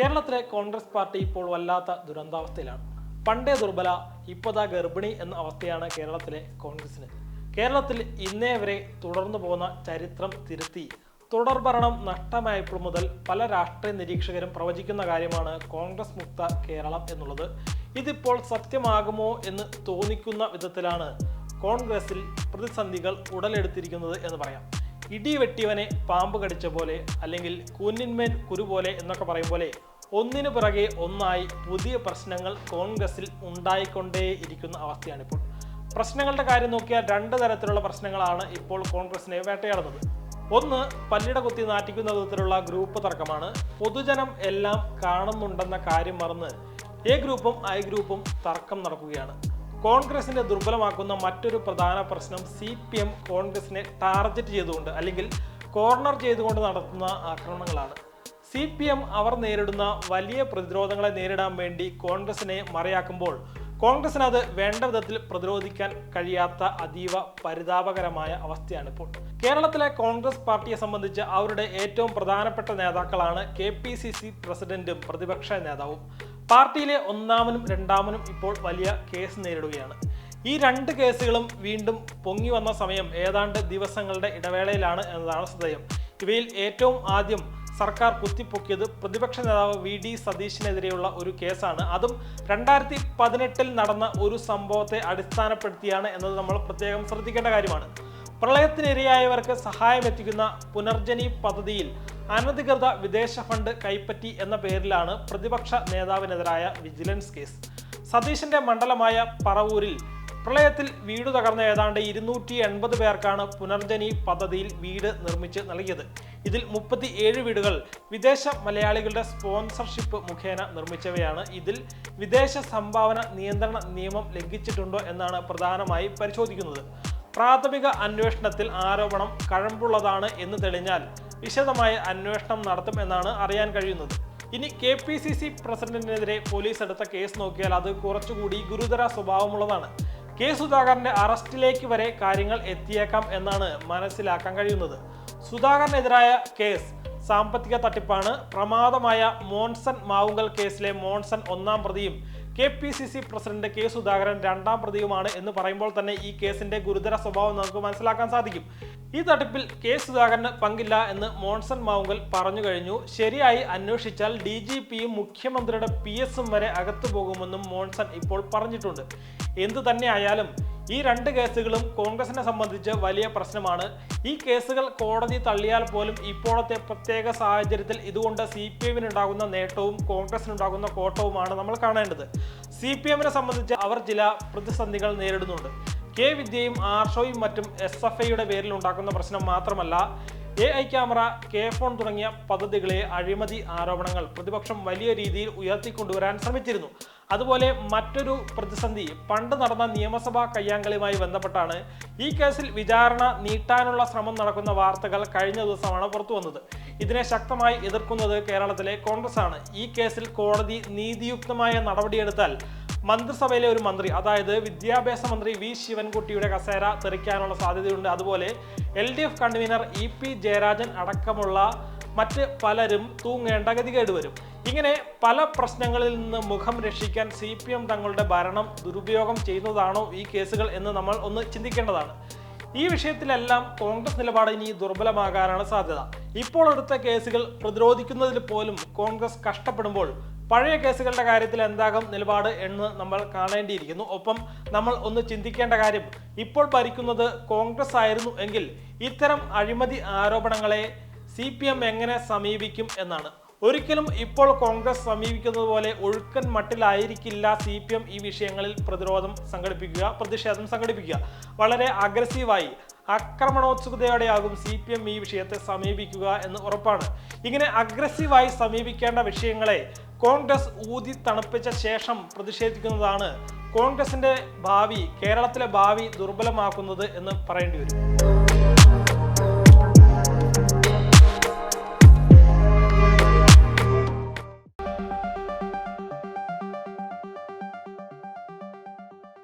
കേരളത്തിലെ കോൺഗ്രസ് പാർട്ടി ഇപ്പോൾ വല്ലാത്ത ദുരന്താവസ്ഥയിലാണ്. പണ്ടേ ദുർബല ഇപ്പതാ ഗർഭിണി എന്ന അവസ്ഥയാണ് കേരളത്തിലെ കോൺഗ്രസിന് കേരളത്തിൽ ഇന്നേ വരെ തുടർന്നു പോകുന്ന ചരിത്രം തിരുത്തി. തുടർഭരണം നഷ്ടമായപ്പോൾ മുതൽ പല രാഷ്ട്രീയ നിരീക്ഷകരും പ്രവചിക്കുന്ന കാര്യമാണ് കോൺഗ്രസ് മുക്ത കേരളം എന്നുള്ളത്. ഇതിപ്പോൾ സത്യമാകുമോ എന്ന് തോന്നിക്കുന്ന വിധത്തിലാണ് കോൺഗ്രസിൽ പ്രതിസന്ധികൾ ഉടലെടുത്തിരിക്കുന്നത് എന്ന് പറയാം. ഇടി വെട്ടിയവനെ പാമ്പ് കടിച്ച പോലെ അല്ലെങ്കിൽ കൂന്നിന്മേൽ കുരു പോലെ എന്നൊക്കെ പറയും പോലെ ഒന്നിനു പിറകെ ഒന്നായി പുതിയ പ്രശ്നങ്ങൾ കോൺഗ്രസിൽ ഉണ്ടായിക്കൊണ്ടേയിരിക്കുന്ന അവസ്ഥയാണിപ്പോൾ. പ്രശ്നങ്ങളുടെ കാര്യം നോക്കിയാൽ രണ്ട് തരത്തിലുള്ള പ്രശ്നങ്ങളാണ് ഇപ്പോൾ കോൺഗ്രസിനെ വേട്ടയാടുന്നത്. ഒന്ന് പല്ലിട കുത്തി നാറ്റിക്കുന്ന വിധത്തിലുള്ള ഗ്രൂപ്പ് തർക്കമാണ്. പൊതുജനം എല്ലാം കാണുന്നുണ്ടെന്ന കാര്യം മറന്ന് എ ഗ്രൂപ്പും ഐ ഗ്രൂപ്പും തർക്കം നടക്കുകയാണ്. കോൺഗ്രസിനെ ദുർബലമാക്കുന്ന മറ്റൊരു പ്രധാന പ്രശ്നം സി പി എം കോൺഗ്രസിനെ ടാർഗറ്റ് ചെയ്തുകൊണ്ട് അല്ലെങ്കിൽ കോർണർ ചെയ്തുകൊണ്ട് നടത്തുന്ന ആക്രമണങ്ങളാണ്. സി പി എം അവർ നേരിടുന്ന വലിയ പ്രതിരോധങ്ങളെ നേരിടാൻ വേണ്ടി കോൺഗ്രസിനെ മറയാക്കുമ്പോൾ കോൺഗ്രസിന് അത് വേണ്ട വിധത്തിൽ പ്രതിരോധിക്കാൻ കഴിയാത്ത അതീവ പരിതാപകരമായ അവസ്ഥയാണിപ്പോൾ. കേരളത്തിലെ കോൺഗ്രസ് പാർട്ടിയെ സംബന്ധിച്ച് അവരുടെ ഏറ്റവും പ്രധാനപ്പെട്ട നേതാക്കളാണ് കെ പി സി സി പ്രസിഡന്റും പ്രതിപക്ഷ നേതാവും. പാർട്ടിയിലെ ഒന്നാമനും രണ്ടാമനും ഇപ്പോൾ വലിയ കേസ് നേരിടുകയാണ്. ഈ രണ്ട് കേസുകളും വീണ്ടും പൊങ്ങി വന്ന സമയം ഏതാണ്ട് ദിവസങ്ങളുടെ ഇടവേളയിലാണ് എന്നതാണ് ശ്രദ്ധേയം. ഇവയിൽ ഏറ്റവും ആദ്യം സർക്കാർ കുത്തിപ്പൊക്കിയത് പ്രതിപക്ഷ നേതാവ് വി ഡി സതീഷിനെതിരെയുള്ള ഒരു കേസാണ്. അതും രണ്ടായിരത്തി പതിനെട്ടിൽ നടന്ന ഒരു സംഭവത്തെ അടിസ്ഥാനപ്പെടുത്തിയാണ് എന്നത് നമ്മൾ പ്രത്യേകം ശ്രദ്ധിക്കേണ്ട കാര്യമാണ്. പ്രളയത്തിനിരയായവർക്ക് സഹായം എത്തിക്കുന്ന പുനർജനി പദ്ധതിയിൽ അനധികൃത വിദേശ ഫണ്ട് കൈപ്പറ്റി എന്ന പേരിലാണ് പ്രതിപക്ഷ നേതാവിനെതിരായ വിജിലൻസ് കേസ്. സതീഷിന്റെ മണ്ഡലമായ പറവൂരിൽ പ്രളയത്തിൽ വീട് തകർന്ന ഏതാണ്ട് ഇരുന്നൂറ്റി എൺപത് പേർക്കാണ് പുനർജനി പദ്ധതിയിൽ വീട് നിർമ്മിച്ച് നൽകിയത്. ഇതിൽ മുപ്പത്തി ഏഴ് വീടുകൾ വിദേശ മലയാളികളുടെ സ്പോൺസർഷിപ്പ് മുഖേന നിർമ്മിച്ചവയാണ്. ഇതിൽ വിദേശ സംഭാവന നിയന്ത്രണ നിയമം ലംഘിച്ചിട്ടുണ്ടോ എന്നാണ് പ്രധാനമായി പരിശോധിക്കുന്നത്. പ്രാഥമിക അന്വേഷണത്തിൽ ആരോപണം കഴമ്പുള്ളതാണ് എന്ന് തെളിഞ്ഞാൽ വിശദമായ അന്വേഷണം നടത്തും എന്നാണ് അറിയാൻ കഴിയുന്നത്. ഇനി കെ പി സി സി പ്രസിഡന്റിനെതിരെ പോലീസ് എടുത്ത കേസ് നോക്കിയാൽ അത് കുറച്ചുകൂടി ഗുരുതര സ്വഭാവമുള്ളതാണ്. കെ സുധാകരന്റെ അറസ്റ്റിലേക്ക് വരെ കാര്യങ്ങൾ എത്തിയേക്കാം എന്നാണ് മനസ്സിലാക്കാൻ കഴിയുന്നത്. സുധാകരനെതിരായ കേസ് സാമ്പത്തിക തട്ടിപ്പാണ്. പ്രമാദമായ മോൺസൺ മാവുങ്കൽ കേസിലെ മോൺസൺ ഒന്നാം പ്രതിയും K P C C president K Sudhakaran രണ്ടാം പ്രതിയുമാണ് എന്ന് പറയുമ്പോൾ തന്നെ ഈ കേസിന്റെ ഗുരുതര സ്വഭാവം നമുക്ക് മനസ്സിലാക്കാൻ സാധിക്കും. ഈ തട്ടിപ്പിൽ കെ സുധാകരന് പങ്കില്ല എന്ന് മോൺസൺ മാവുങ്കൽ പറഞ്ഞു കഴിഞ്ഞു. ശരിയായി അന്വേഷിച്ചാൽ ഡി ജി പിയും മുഖ്യമന്ത്രിയുടെ പി എസും വരെ അകത്തു പോകുമെന്നും മോൺസൺ ഇപ്പോൾ പറഞ്ഞിട്ടുണ്ട്. എന്തു തന്നെ ആയാലും ഈ രണ്ട് കേസുകളും കോൺഗ്രസിനെ സംബന്ധിച്ച് വലിയ പ്രശ്നമാണ്. ഈ കേസുകൾ കോടതി തള്ളിയാൽ പോലും ഇപ്പോഴത്തെ പ്രത്യേക സാഹചര്യത്തിൽ ഇതുകൊണ്ട് സി പി എമ്മിനുണ്ടാകുന്ന നേട്ടവും കോൺഗ്രസിനുണ്ടാകുന്ന കോട്ടവുമാണ് നമ്മൾ കാണേണ്ടത്. സി പി എമ്മിനെ സംബന്ധിച്ച് അവർ ചില പ്രതിസന്ധികൾ നേരിടുന്നുണ്ട്. കെ വിദ്യയും ആർഷോയും മറ്റും എസ് എഫ് ഐയുടെ പേരിൽ ഉണ്ടാക്കുന്ന പ്രശ്നം മാത്രമല്ല A I camera K phone തുടങ്ങിയ പദ്ധതികളെ അഴിമതി ആരോപണങ്ങൾ പ്രതിപക്ഷം വലിയ രീതിയിൽ ഉയർത്തിക്കൊണ്ടുവരാൻ ശ്രമിച്ചിരുന്നു. അതുപോലെ മറ്റൊരു പ്രതിസന്ധി. പണ്ട് നടന്ന നിയമസഭാ കയ്യാങ്കളിയുമായി ബന്ധപ്പെട്ടാണ് ഈ കേസിൽ വിചാരണ നീട്ടാനുള്ള ശ്രമം നടക്കുന്ന വാർത്തകൾ കഴിഞ്ഞ ദിവസമാണ് പുറത്തു വന്നത്. ഇതിനെ ശക്തമായി എതിർക്കുന്നത് കേരളത്തിലെ കോൺഗ്രസ് ആണ് ഈ കേസിൽ കോടതി നീതിയുക്തമായ നടപടിയെടുത്താൽ മന്ത്രിസഭയിലെ ഒരു മന്ത്രി അതായത് വിദ്യാഭ്യാസ മന്ത്രി വി. ശിവൻകുട്ടിയുടെ കസേര തെറിക്കാനുള്ള സാധ്യതയുണ്ട്. അതുപോലെ L D F convener E. P. Jayarajan അടക്കമുള്ള മറ്റ് പലരും തൂങ്ങേണ്ട ഗതികേട് വരും. ഇങ്ങനെ പല പ്രശ്നങ്ങളിൽ നിന്ന് മുഖം രക്ഷിക്കാൻ സി പി എം തങ്ങളുടെ ഭരണം ദുരുപയോഗം ചെയ്യുന്നതാണോ ഈ കേസുകൾ എന്ന് നമ്മൾ ഒന്ന് ചിന്തിക്കേണ്ടതാണ്. ഈ വിഷയത്തിലെല്ലാം കോൺഗ്രസ് നിലപാട് ഇനി ദുർബലമാകാനാണ് സാധ്യത. ഇപ്പോൾ എടുത്ത കേസുകൾ പ്രതിരോധിക്കുന്നതിൽ പോലും കോൺഗ്രസ് കഷ്ടപ്പെടുമ്പോൾ പഴയ കേസുകളുടെ കാര്യത്തിൽ എന്താകും നിലപാട് എന്ന് നമ്മൾ കാണേണ്ടിയിരിക്കുന്നു. ഒപ്പം നമ്മൾ ഒന്ന് ചിന്തിക്കേണ്ട കാര്യം ഇപ്പോൾ ഭരിക്കുന്നത് കോൺഗ്രസ് ആയിരുന്നു എങ്കിൽ ഇത്തരം അഴിമതി ആരോപണങ്ങളെ സി എങ്ങനെ സമീപിക്കും എന്നാണ്. ഒരിക്കലും ഇപ്പോൾ കോൺഗ്രസ് സമീപിക്കുന്നത് പോലെ ഒഴുക്കൻ മട്ടിലായിരിക്കില്ല സി പി എം ഈ വിഷയങ്ങളിൽ പ്രതിരോധം സംഘടിപ്പിക്കുക പ്രതിഷേധം സംഘടിപ്പിക്കുക. വളരെ അഗ്രസീവായി ആക്രമണോത്സുകതയോടെയാകും സി പി എം ഈ വിഷയത്തെ സമീപിക്കുക എന്ന് ഉറപ്പാണ്. ഇങ്ങനെ അഗ്രസീവായി സമീപിക്കേണ്ട വിഷയങ്ങളെ കോൺഗ്രസ് ഊതി തണുപ്പിച്ച ശേഷം പ്രതിഷേധിക്കുന്നതാണ് കോൺഗ്രസിന്റെ ഭാവി കേരളത്തിലെ ഭാവി ദുർബലമാക്കുന്നത് എന്ന് പറയേണ്ടി വരും.